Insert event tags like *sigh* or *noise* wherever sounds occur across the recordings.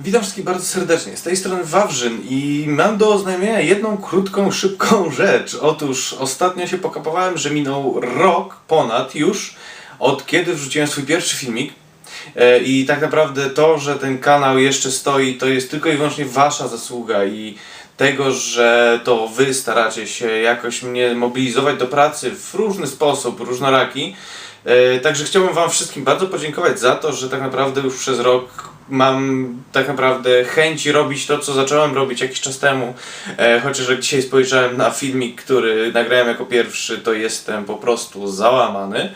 Witam wszystkich bardzo serdecznie. Z tej strony Wawrzyn i mam do oznajmienia jedną krótką, szybką rzecz. Otóż ostatnio się pokapowałem, że minął rok ponad już od kiedy wrzuciłem swój pierwszy filmik. E, I tak naprawdę to, że ten kanał jeszcze stoi, to jest tylko i wyłącznie wasza zasługa i tego, że to wy staracie się jakoś mnie mobilizować do pracy w różny sposób, różnoraki. E, Także chciałbym Wam wszystkim bardzo podziękować za to, że tak naprawdę już przez rok mam tak naprawdę chęci robić to, co zacząłem robić jakiś czas temu. E, chociaż jak dzisiaj spojrzałem na filmik, który nagrałem jako pierwszy, to jestem po prostu załamany.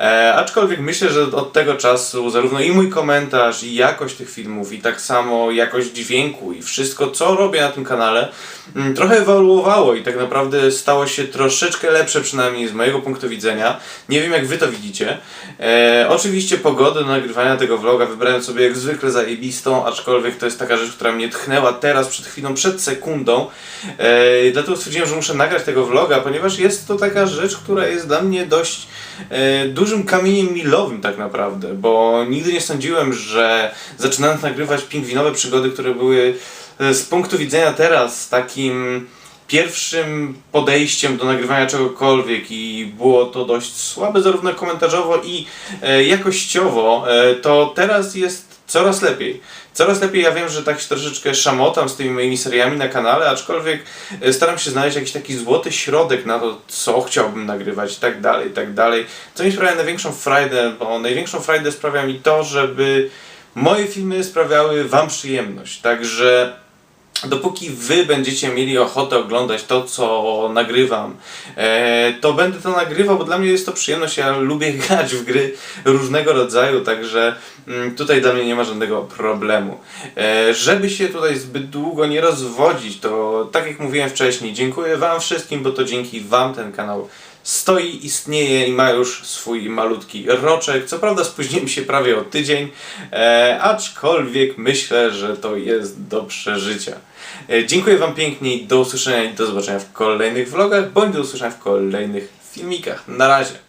E, aczkolwiek myślę, że od tego czasu zarówno i mój komentarz, i jakość tych filmów, i tak samo jakość dźwięku, i wszystko, co robię na tym kanale, mm, trochę ewoluowało i tak naprawdę stało się troszeczkę lepsze, przynajmniej z mojego punktu widzenia. Nie wiem, jak wy to widzicie. E, oczywiście pogodę do nagrywania tego vloga wybrałem sobie jak zwykle zajebistą, aczkolwiek to jest taka rzecz, która mnie tchnęła teraz, przed chwilą, przed sekundą. E, dlatego stwierdziłem, że muszę nagrać tego vloga, ponieważ jest to taka rzecz, która jest dla mnie dość e, dużym kamieniem milowym tak naprawdę, bo nigdy nie sądziłem, że zaczynając nagrywać pingwinowe przygody, które były e, z punktu widzenia teraz takim pierwszym podejściem do nagrywania czegokolwiek i było to dość słabe zarówno komentarzowo i e, jakościowo, e, to teraz jest coraz lepiej. Coraz lepiej ja wiem, że tak się troszeczkę szamotam z tymi moimi seriami na kanale, aczkolwiek e, staram się znaleźć jakiś taki złoty środek na to, co chciałbym nagrywać i tak dalej, i tak dalej. Co mi sprawia największą frajdę, bo największą frajdę sprawia mi to, żeby moje filmy sprawiały Wam przyjemność. Także dopóki wy będziecie mieli ochotę oglądać to, co nagrywam, e, to będę to nagrywał, bo dla mnie jest to przyjemność. Ja lubię *laughs* grać w gry różnego rodzaju, także mm, tutaj dla mnie nie ma żadnego problemu. E, żeby się tutaj zbyt długo nie rozwodzić, to tak jak mówiłem wcześniej, dziękuję wam wszystkim, bo to dzięki wam ten kanał stoi, istnieje i ma już swój malutki roczek. Co prawda spóźniłem się prawie o tydzień, e, aczkolwiek myślę, że to jest do przeżycia. E, dziękuję Wam pięknie do usłyszenia i do zobaczenia w kolejnych vlogach, bądź do usłyszenia w kolejnych filmikach. Na razie.